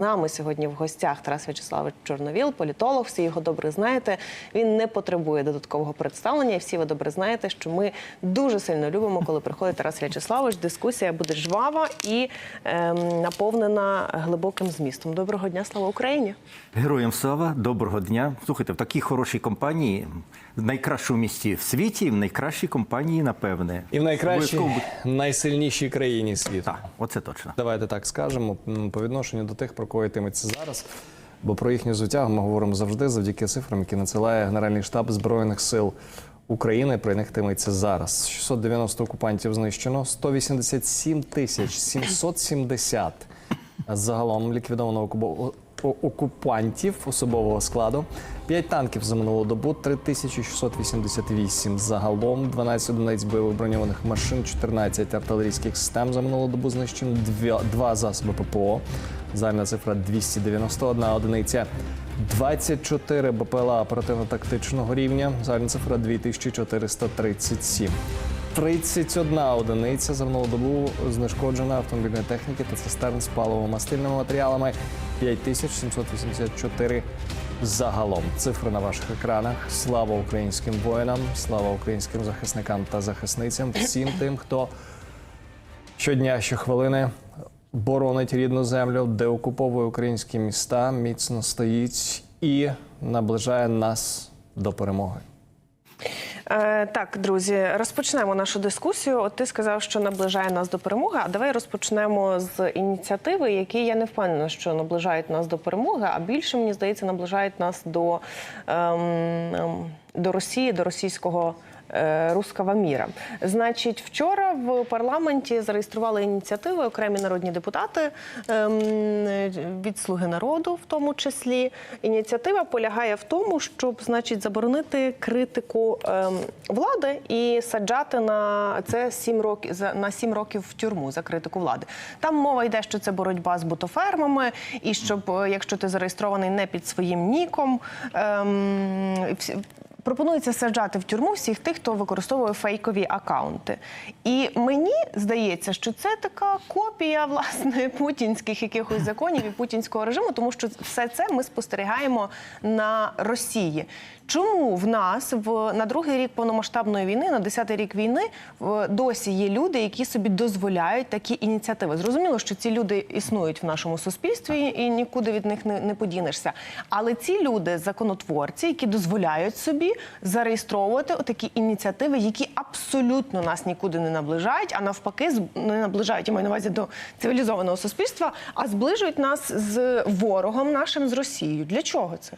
нами сьогодні в гостях Тарас В'ячеславович Чорновіл, політолог. Всі його добре знаєте. Він не потребує додаткового представлення. І всі ви добре знаєте, що ми дуже сильно любимо, коли приходить Тарас В'ячеславович. Дискусія буде жвава і ем, наповнена глибоким змістом. Доброго дня, слава Україні! Героям слава, доброго дня. Слухайте, в такій хорошій компанії, в найкращому місті в світі, в найкращій компанії, напевне. І в найкращій, найсильнішій країні світу. Так, оце точно. Давайте так скажемо по відношенню до тих, про кого йтиметься зараз. Бо про їхню звитягу ми говоримо завжди завдяки цифрам, які надсилає Генеральний штаб Збройних сил України. Про них йтиметься зараз. 690 окупантів знищено, 187 тисяч 770 загалом ліквідовано окупантів особового складу. 5 танків за минулу добу, 3688 загалом, 12 одиниць бойових машин, 14 артилерійських систем за минулу добу знищено, 2 засоби ППО. Загальна цифра 291 одиниця. 24 БПЛА оперативно-тактичного рівня. Загальна цифра 2437. 31 одиниця за минулу добу знешкоджена автомобільної техніки та цистерн з паливо-мастильними матеріалами 5784 загалом. Цифри на ваших екранах. Слава українським воїнам, слава українським захисникам та захисницям, всім тим, хто щодня, щохвилини боронить рідну землю, де окуповує українські міста, міцно стоїть і наближає нас до перемоги. Е, так, друзі, розпочнемо нашу дискусію. От ти сказав, що наближає нас до перемоги. А давай розпочнемо з ініціативи, які я не впевнена, що наближають нас до перемоги, а більше мені здається, наближають нас до, ем, ем, до Росії, до російського. Е, Руского міра. Значить, вчора в парламенті зареєстрували ініціативи окремі народні депутати ем, від Слуги народу, в тому числі. Ініціатива полягає в тому, щоб, значить, заборонити критику ем, влади і саджати на це сім років за на сім років в тюрму за критику влади. Там мова йде, що це боротьба з бутофермами, і щоб, е, якщо ти зареєстрований не під своїм ніком. Пропонується саджати в тюрму всіх тих, хто використовує фейкові акаунти. І мені здається, що це така копія власне путінських якихось законів і путінського режиму, тому що все це ми спостерігаємо на Росії. Чому в нас в на другий рік повномасштабної війни, на десятий рік війни, в досі є люди, які собі дозволяють такі ініціативи? Зрозуміло, що ці люди існують в нашому суспільстві і нікуди від них не, не подінешся. Але ці люди, законотворці, які дозволяють собі зареєстровувати такі ініціативи, які абсолютно нас нікуди не наближають, а навпаки, не наближають я маю на увазі до цивілізованого суспільства, а зближують нас з ворогом нашим з Росією. Для чого це?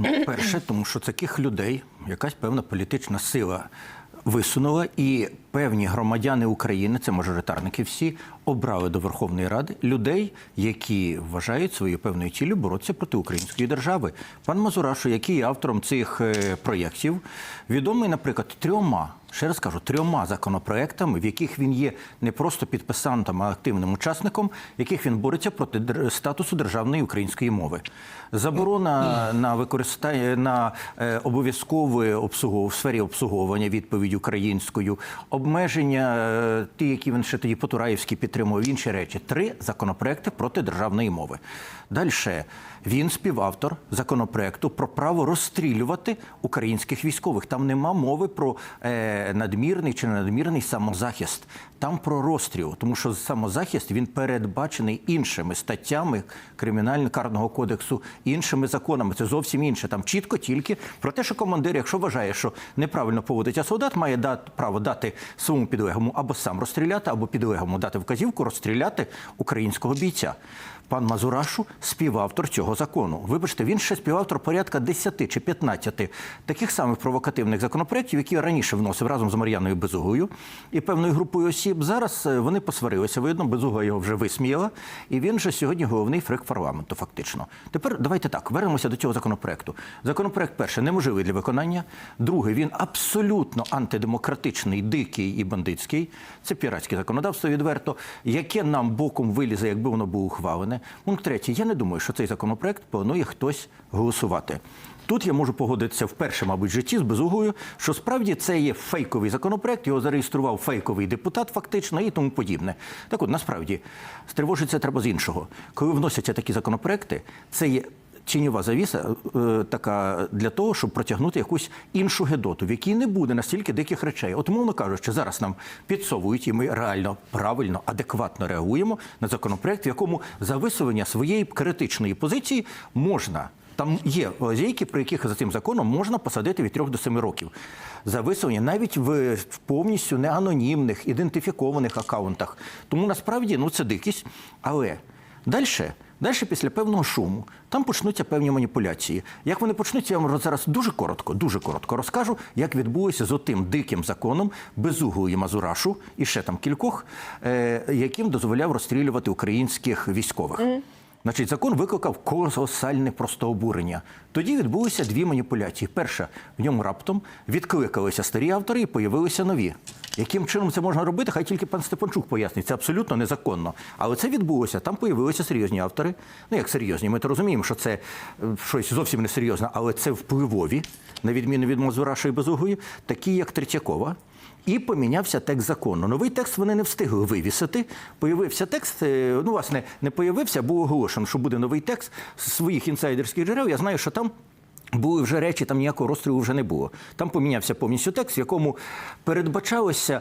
Ну, перше, тому що таких людей якась певна політична сила висунула, і певні громадяни України, це мажоритарники всі, обрали до Верховної Ради людей, які вважають своєю певною ціллю боротися проти української держави. Пан Мазурашу, який є автором цих е, проєктів, відомий, наприклад, трьома. Ще раз кажу, трьома законопроектами, в яких він є не просто підписантом, а активним учасником, в яких він бореться проти статусу державної української мови. Заборона на використання на е, обов'язкове обслугов в сфері обслуговування відповідь українською, обмеження е, ті, які він ще тоді Потураївський підтримував, інші речі. Три законопроекти проти державної мови. Далі він співавтор законопроекту про право розстрілювати українських військових. Там нема мови про е, надмірний чи ненадмірний самозахист. Там про розстріл, тому що самозахист він передбачений іншими статтями кримінально-карного кодексу, іншими законами. Це зовсім інше. Там чітко тільки про те, що командир, якщо вважає, що неправильно поводиться солдат, має дати право дати своєму підлеглому або сам розстріляти, або підлеглому дати вказівку розстріляти українського бійця. Пан Мазурашу співавтор цього закону. Вибачте, він ще співавтор порядка 10 чи 15 таких самих провокативних законопроєктів, які раніше вносив разом з Мар'яною Безугою і певною групою осіб. Зараз е, вони посварилися. Видно, Безуга його вже висміяла, і він же сьогодні головний фрик парламенту. Фактично. Тепер давайте так вернемося до цього законопроекту. Законопроект перший неможливий для виконання. Другий він абсолютно антидемократичний, дикий і бандитський. Це піратське законодавство відверто, яке нам боком вилізе, якби воно було ухвалене. Пункт третій. Я не думаю, що цей законопроект планує хтось голосувати. Тут я можу погодитися вперше, мабуть, в житті з безугою, що справді це є фейковий законопроект, його зареєстрував фейковий депутат, фактично, і тому подібне. Так от, насправді, стривожиться треба з іншого. Коли вносяться такі законопроекти, це є тіньова завіса е, така для того, щоб протягнути якусь іншу гедоту, в якій не буде настільки диких речей. От, мовно кажучи, зараз нам підсовують, і ми реально правильно, адекватно реагуємо на законопроект, в якому за висування своєї критичної позиції можна. Там є лазейки, при яких за цим законом можна посадити від 3 до 7 років. За висування навіть в повністю неанонімних, ідентифікованих акаунтах. Тому насправді ну, це дикість. Але далі, далі після певного шуму, там почнуться певні маніпуляції. Як вони почнуться, я вам зараз дуже коротко, дуже коротко розкажу, як відбулося з отим диким законом Безуглої Мазурашу і ще там кількох, е, яким дозволяв розстрілювати українських військових. Значить, закон викликав колосальне просто обурення. Тоді відбулися дві маніпуляції. Перша, в ньому раптом відкликалися старі автори і появилися нові. Яким чином це можна робити? Хай тільки пан Степанчук пояснить. Це абсолютно незаконно. Але це відбулося. Там появилися серйозні автори. Ну як серйозні? Ми то розуміємо, що це е, щось зовсім не серйозне, але це впливові, на відміну від Мазураша і Безугої, такі як Третьякова. І помінявся текст закону. Новий текст вони не встигли вивісити. Появився текст. е, Ну, власне, не появився, був оголошено, що буде новий текст з своїх інсайдерських джерел. Я знаю, що там. Були вже речі, там ніякого розстрілу вже не було. Там помінявся повністю текст, в якому передбачалося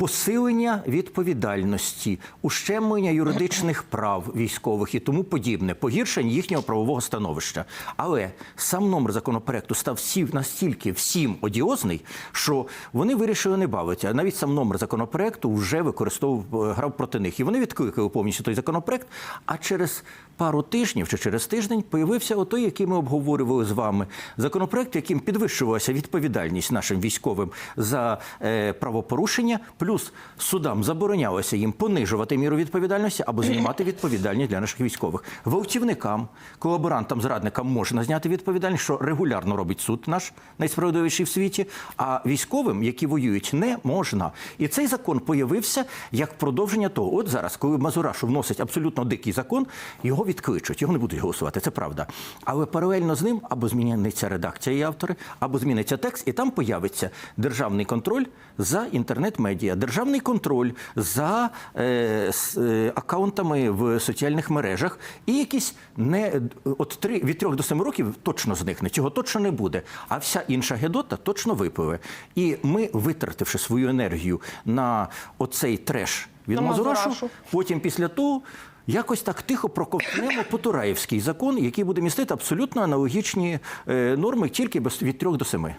посилення відповідальності, ущемлення юридичних прав військових і тому подібне, погіршення їхнього правового становища. Але сам номер законопроекту став всі настільки всім одіозний, що вони вирішили не бавитися. Навіть сам номер законопроекту вже використовував е, грав проти них. І вони відкликали повністю той законопроект. А через пару тижнів чи через тиждень появився отой, який ми обговорювали з вами. Законопроект, яким підвищувалася відповідальність нашим військовим за е, правопорушення, плюс судам заборонялося їм понижувати міру відповідальності або знімати відповідальність для наших військових. Вовтівникам, колаборантам, зрадникам можна зняти відповідальність, що регулярно робить суд наш найсправедливіший в світі. А військовим, які воюють, не можна. І цей закон появився як продовження того. От зараз, коли Мазурашу вносить абсолютно дикий закон, його відкличуть, його не будуть голосувати. Це правда. Але паралельно з ним або зміниться редакція і автори, або зміниться текст, і там появиться державний контроль за інтернет-медіа, державний контроль за е, с- е, акаунтами в соціальних мережах, і якісь не от три від трьох до семи років точно зникне. Цього точно не буде. А вся інша гедота точно випливе. І ми, витративши свою енергію на оцей треш від На Мазурашу, Мазурашу. потім після того. Якось так тихо проковтнемо Потураєвський закон, який буде містити абсолютно аналогічні е, норми, тільки без від трьох до семи.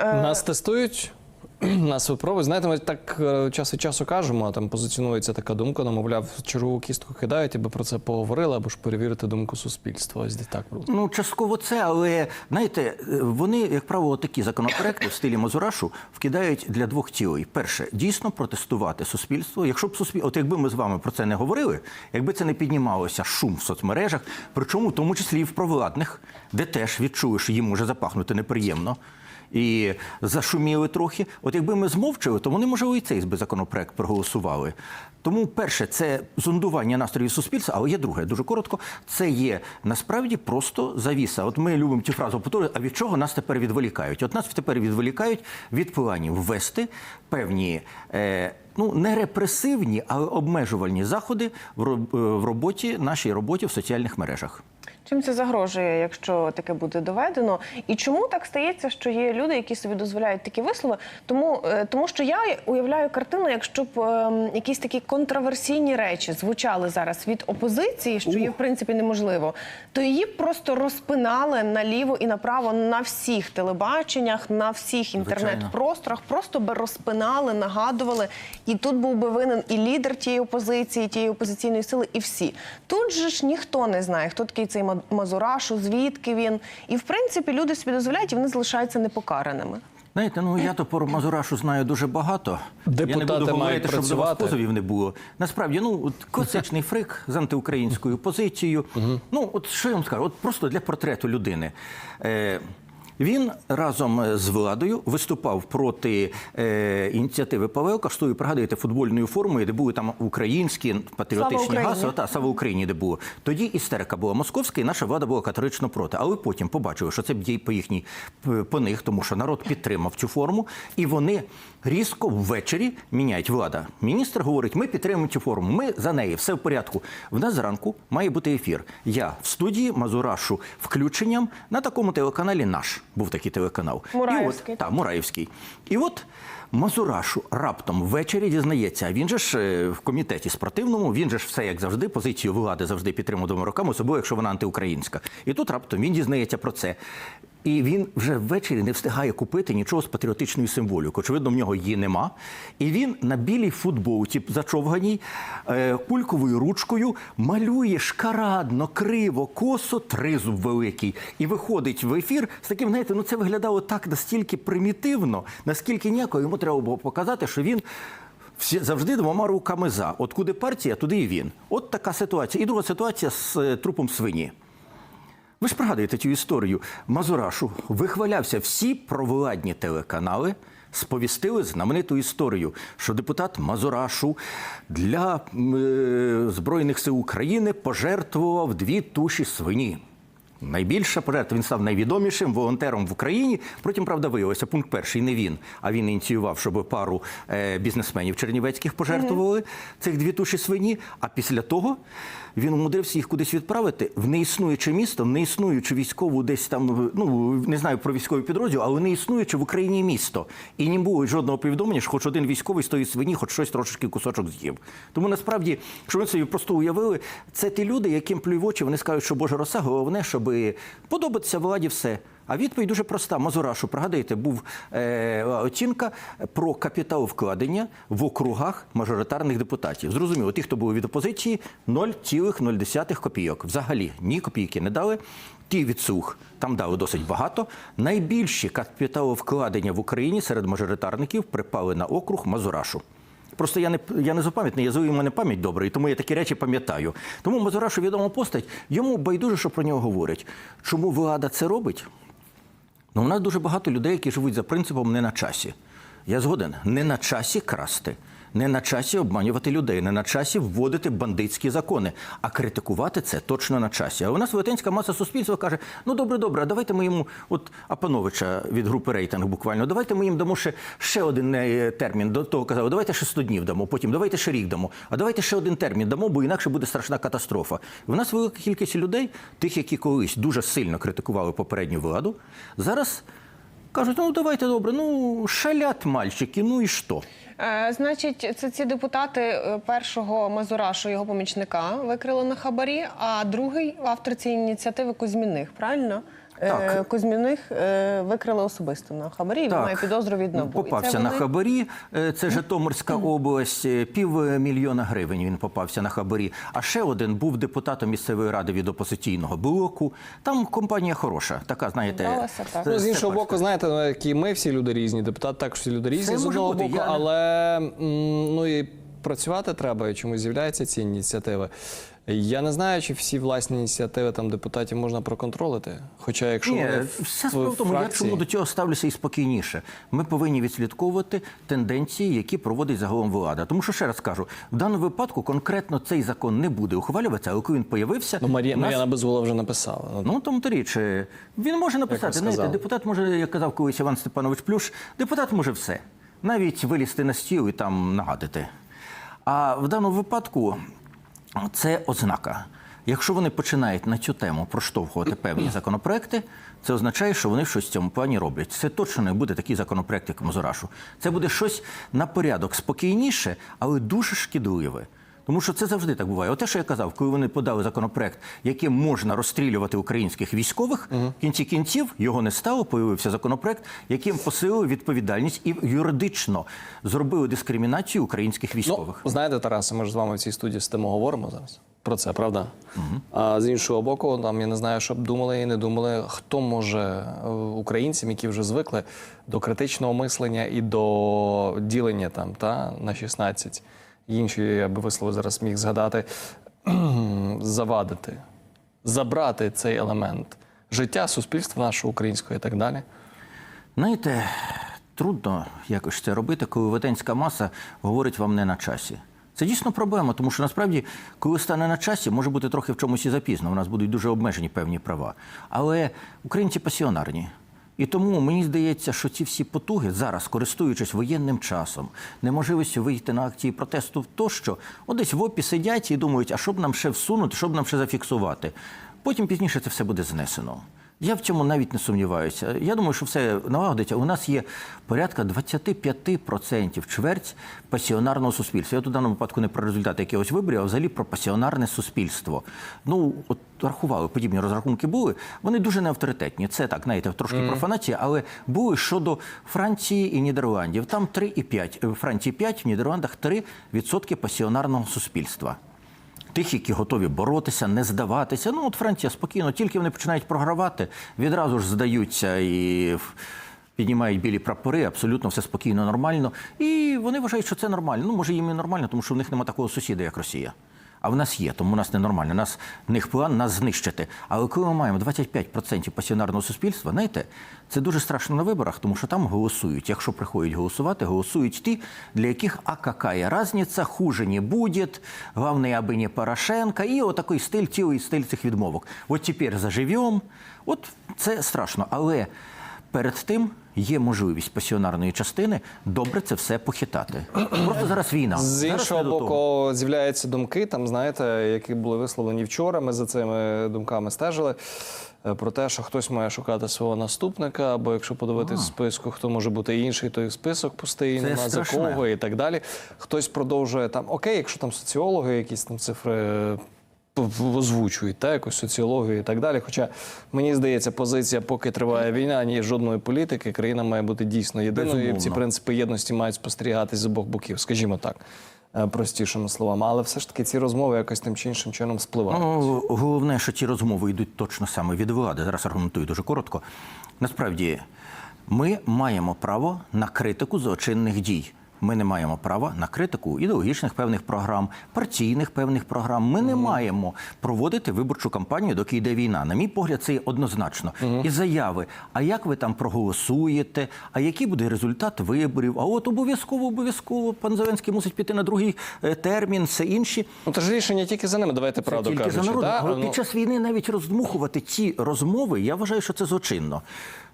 Нас тестують, нас випробують. Знаєте, ми так е, час від часу кажемо, а там позиціонується така думка, ну, мовляв, чергову кістку кидають, аби про це поговорили, або ж перевірити думку суспільства. Ось так було. Ну, частково це, але знаєте, е, вони, як правило, такі законопроекти в стилі Мазурашу вкидають для двох цілей. Перше, дійсно протестувати суспільство. Якщо б суспіль... от якби ми з вами про це не говорили, якби це не піднімалося шум в соцмережах, причому в тому числі і в провладних, де теж відчули, що їм може запахнути неприємно. І зашуміли трохи. От якби ми змовчали, то вони, може, і цей би законопроект проголосували. Тому, перше, це зондування настроїв суспільства, але є друге, дуже коротко. Це є насправді просто завіса. От ми любимо цю фразу повторювати, а від чого нас тепер відволікають? От нас тепер відволікають від планів ввести певні. Е, Ну, не репресивні, але обмежувальні заходи в е, в роботі, нашій роботі в соціальних мережах. Чим це загрожує, якщо таке буде доведено? І чому так стається, що є люди, які собі дозволяють такі вислови? Тому, е, тому що я уявляю картину, якщо б ем, якісь такі контроверсійні речі звучали зараз від опозиції, що є в принципі неможливо, то її просто розпинали наліво і направо на всіх телебаченнях, на всіх інтернет-просторах, просто би розпинали, нагадували. І тут був би винен і лідер тієї опозиції, тієї опозиційної сили, і всі. Тут же ж ніхто не знає, хто такий цей Мазурашу, звідки він. І в принципі люди собі дозволяють, і вони залишаються непокараними. Знаєте, ну я то про Мазурашу знаю дуже багато. я не буду говорити, щоб до вас позовів не було. Насправді, ну от класичний фрик з антиукраїнською позицією. Ну, от що я вам скажу, от просто для портрету людини. Е, Він разом з владою виступав проти е, ініціативи Павелка, що пригадуєте футбольною формою, де були там українські патріотичні гасла. Та саме Україні, де було. Тоді істерика була московська, і наша влада була категорично проти. Але потім побачили, що це б дій по їхній по них, тому що народ підтримав цю форму, і вони різко ввечері міняють влада. Міністр говорить: ми підтримуємо цю форму. Ми за неї, все в порядку. В нас зранку має бути ефір. Я в студії Мазурашу включенням на такому телеканалі наш був такий телеканал. Мураївський. І от, та, Мураївський. І от Мазурашу раптом ввечері дізнається. Він же ж е, в комітеті спортивному, він же ж все як завжди, позицію влади завжди підтримував двома роками, особливо якщо вона антиукраїнська. І тут раптом він дізнається про це. І він вже ввечері не встигає купити нічого з патріотичною символікою. Очевидно, в нього її нема. І він на білій футболці зачовганій е, кульковою ручкою малює шкарадно, криво, косо, тризуб великий. І виходить в ефір з таким, знаєте, ну це виглядало так настільки примітивно, наскільки ніяко йому треба було показати, що він. Всі завжди двома руками за. От куди партія, туди і він. От така ситуація. І друга ситуація з е, трупом свині. Ви ж пригадуєте цю історію. Мазурашу вихвалявся всі провладні телеканали. Сповістили знамениту історію, що депутат Мазурашу для е, Збройних сил України пожертвував дві туші свині. Найбільша пожертва він став найвідомішим волонтером в Україні. Потім, правда, виявилося пункт перший не він, а він ініціював, щоб пару е, бізнесменів чернівецьких пожертвували цих дві туші свині. А після того він умудрився їх кудись відправити в неіснуюче місто, в неіснуючу військову десь там, ну не знаю про військовий підрозділ, але неіснуюче в Україні місто. І не було жодного повідомлення, що хоч один військовий з тої свині, хоч щось трошечки кусочок з'їв. Тому насправді, що ми собі просто уявили, це ті люди, яким плюй в очі, вони скажуть, що Боже роса, головне, щоб подобатися владі все. А відповідь дуже проста. Мазурашу, пригадуєте, був е, оцінка про капітал вкладення в округах мажоритарних депутатів. Зрозуміло, ті, хто були від опозиції, 0,0 копійок. Взагалі ні копійки не дали. Ті від слуг там дали досить багато. Найбільші капіталовкладення в Україні серед мажоритарників припали на округ Мазурашу. Просто я не я не запам'ятний, я у мене пам'ять добра, і тому я такі речі пам'ятаю. Тому Мазурашу відома постать, йому байдуже, що про нього говорять. Чому влада це робить? Ну, у нас дуже багато людей, які живуть за принципом не на часі. Я згоден, не на часі красти, не на часі обманювати людей, не на часі вводити бандитські закони, а критикувати це точно на часі. А у нас велетенська маса суспільства каже: ну добре, добре, давайте ми йому, от Апановича від групи рейтинг буквально, давайте ми їм дамо ще, ще один е, термін. До того казали, давайте ще 100 днів дамо, потім давайте ще рік дамо, а давайте ще один термін дамо, бо інакше буде страшна катастрофа. У нас велика кількість людей, тих, які колись дуже сильно критикували попередню владу, зараз. Кажуть, ну давайте добре, ну шалять мальчики, ну і що? Е, значить, це ці депутати е, першого Мазурашу, його помічника, викрили на хабарі, а другий автор цієї ініціативи Кузьміних, правильно? Е, Так. Кузьміних е, викрили особисто на хабарі, і він має підозру від НАБУ. Попався на вони- хабарі. Е, Це Житомирська область. е, Півмільйона гривень він попався на хабарі. А ще один був депутатом місцевої ради від опозиційного блоку. Там компанія хороша, така, знаєте, Здалося так. Ну, з іншого боку, знаєте, ну, як і ми всі люди різні, депутати також всі люди різні Це з одного боку, я але ну і працювати треба, і чому з'являються ці ініціативи. Я не знаю, чи всі власні ініціативи там депутатів можна проконтролити. Хоча, якщо Ні, вони в- вся в в тому, я чому до цього ставлюся і спокійніше. Ми повинні відслідковувати тенденції, які проводить загалом влада. Тому що ще раз кажу, в даному випадку конкретно цей закон не буде ухвалюватися, але коли він появився, Ну, Марія, нас- Мар'яна Безгола вже написала. Ну, тому то річ. е, Він може написати, знаєте, депутат може, як казав колись Іван Степанович Плюш, депутат може все. Навіть вилізти на стіл і там нагадити. А в даному випадку це ознака. Якщо вони починають на цю тему проштовхувати певні законопроекти, це означає, що вони щось в цьому плані роблять. Це точно не буде такий законопроект, як Мазурашу. Це буде щось на порядок спокійніше, але дуже шкідливе. Тому що це завжди так буває. Оте, що я казав, коли вони подали законопроект, яким можна розстрілювати українських військових, в кінці кінців його не стало. Появився законопроект, яким посилили відповідальність і юридично зробили дискримінацію українських військових. Ну, знаєте, Тарасе, ми ж з вами в цій студії сидимо, говоримо зараз про це, правда? А з іншого боку, там я не знаю, що б думали і не думали, хто може е, українцям, які вже звикли до критичного мислення і до ділення там та на 16. Інші, я би висловив зараз міг згадати, завадити, забрати цей елемент життя суспільства нашого українського і так далі. Знаєте, трудно якось це робити, коли велетенська маса говорить вам не на часі. Це дійсно проблема, тому що насправді, коли стане на часі, може бути трохи в чомусь і запізно. У нас будуть дуже обмежені певні права. Але українці пасіонарні. І тому мені здається, що ці всі потуги зараз, користуючись воєнним часом, неможливістю вийти на акції протесту тощо, от десь в опі сидять і думають, а що б нам ще всунути, що б нам ще зафіксувати. Потім пізніше це все буде знесено. Я в цьому навіть не сумніваюся. Я думаю, що все налагодиться. У нас є порядка 25% чверть пасіонарного суспільства. Я тут в даному випадку не про результати якихось виборів, а взагалі про пасіонарне суспільство. Ну, от рахували, подібні розрахунки були. Вони дуже неавторитетні. Це так, знаєте, трошки профанація, але були щодо Франції і Нідерландів. Там 3,5. В Франції 5, в Нідерландах 3% пасіонарного суспільства. Тих, які готові боротися, не здаватися. Ну, от Франція спокійно, тільки вони починають програвати, відразу ж здаються і піднімають білі прапори, абсолютно все спокійно, нормально. І вони вважають, що це нормально. Ну, може, їм і нормально, тому що в них нема такого сусіда, як Росія. А в нас є, тому у нас ненормально. Нас в них план нас знищити. Але коли ми маємо 25% пасіонарного суспільства, знаєте, це дуже страшно на виборах, тому що там голосують. Якщо приходять голосувати, голосують ті, для яких а какая разниця, хуже не буде, головне, аби не Порошенко. І отакий стиль, цілий стиль цих відмовок. От тепер заживемо. От це страшно. Але перед тим є можливість пасіонарної частини добре це все похитати. Просто зараз війна. З іншого боку, з'являються думки, там знаєте, які були висловлені вчора. Ми за цими думками стежили. е, Про те, що хтось має шукати свого наступника, або якщо подивитись в списку, хто може бути інший, то і список пустий, Це нема за кого і так далі. Хтось продовжує там, окей, якщо там соціологи, якісь там цифри озвучують, та якусь соціологію і так далі. Хоча мені здається, позиція, поки триває війна, ні жодної політики, країна має бути дійсно єдиною. І ці принципи єдності мають спостерігатись з обох боків, скажімо так, е, простішими словами. Але все ж таки ці розмови якось тим чи іншим чином спливають. Ну, головне, що ті розмови йдуть точно саме від влади. Зараз аргументую дуже коротко. Насправді, ми маємо право на критику злочинних дій. Ми не маємо права на критику ідеологічних певних програм, партійних певних програм. Ми не маємо проводити виборчу кампанію, доки йде війна. На мій погляд, це є однозначно. І заяви. А як ви там проголосуєте? А який буде результат виборів? А от обов'язково, обов'язково пан Зеленський мусить піти на другий е, термін, все інші. Ну, то ж рішення тільки за ними, давайте Це правду тільки кажучи. за народом. да? Але Ну, під час війни навіть роздмухувати ці розмови, я вважаю, що це злочинно.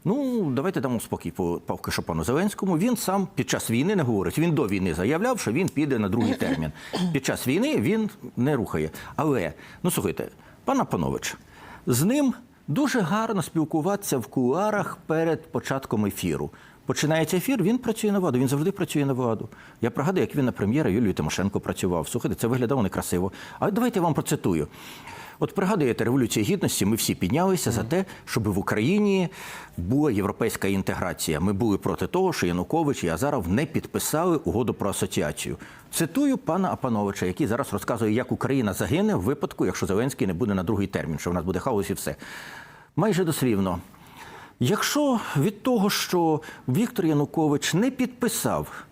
Ну, давайте дамо спокій по поки що пану Зеленському. Він сам під час війни не говорить. Він до війни заявляв, що він піде на другий термін. Під час війни він не рухає. Але, ну слухайте, пан Апанович, з ним дуже гарно спілкуватися в кулуарах перед початком ефіру. Починається ефір, він працює на владу, він завжди працює на владу. Я пригадую, як він на прем'єра Юлію Тимошенко працював. Слухайте, це виглядало некрасиво. А давайте я вам процитую. От пригадуєте Революцію Гідності, ми всі піднялися за те, щоб в Україні була європейська інтеграція. Ми були проти того, що Янукович і Азаров не підписали угоду про асоціацію. Цитую пана Апановича, який зараз розказує, як Україна загине в випадку, якщо Зеленський не буде на другий термін, що в нас буде хаос і все. Майже дослівно. Якщо від того, що Віктор Янукович не підписав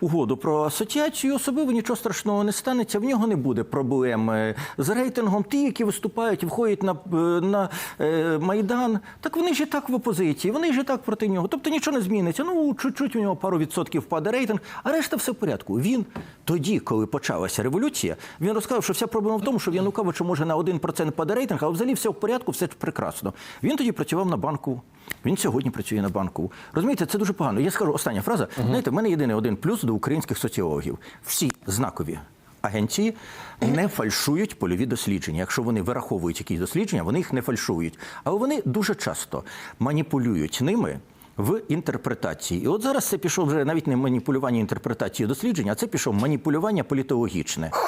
угоду про асоціацію, особливо нічого страшного не станеться, в нього не буде проблем е, з рейтингом. Ті, які виступають входять на, е, на е, Майдан, так вони ж і так в опозиції, вони ж і так проти нього. Тобто нічого не зміниться. Ну, чуть-чуть у нього пару відсотків впаде рейтинг, а решта все в порядку. Він тоді, коли почалася революція, він розказав, що вся проблема в тому, що в Януковича може на 1% впаде рейтинг, але взагалі все в порядку, все прекрасно. Він тоді працював на банку. Він сьогодні працює на банку. Розумієте, це дуже погано. Я скажу остання фраза. Знаєте, в мене єдиний один плюс до українських соціологів. Всі знакові агенції не фальшують польові дослідження. Якщо вони вираховують якісь дослідження, вони їх не фальшують. Але вони дуже часто маніпулюють ними. В інтерпретації, і от зараз це пішов вже навіть не маніпулювання інтерпретації дослідження, а це пішов маніпулювання політологічне.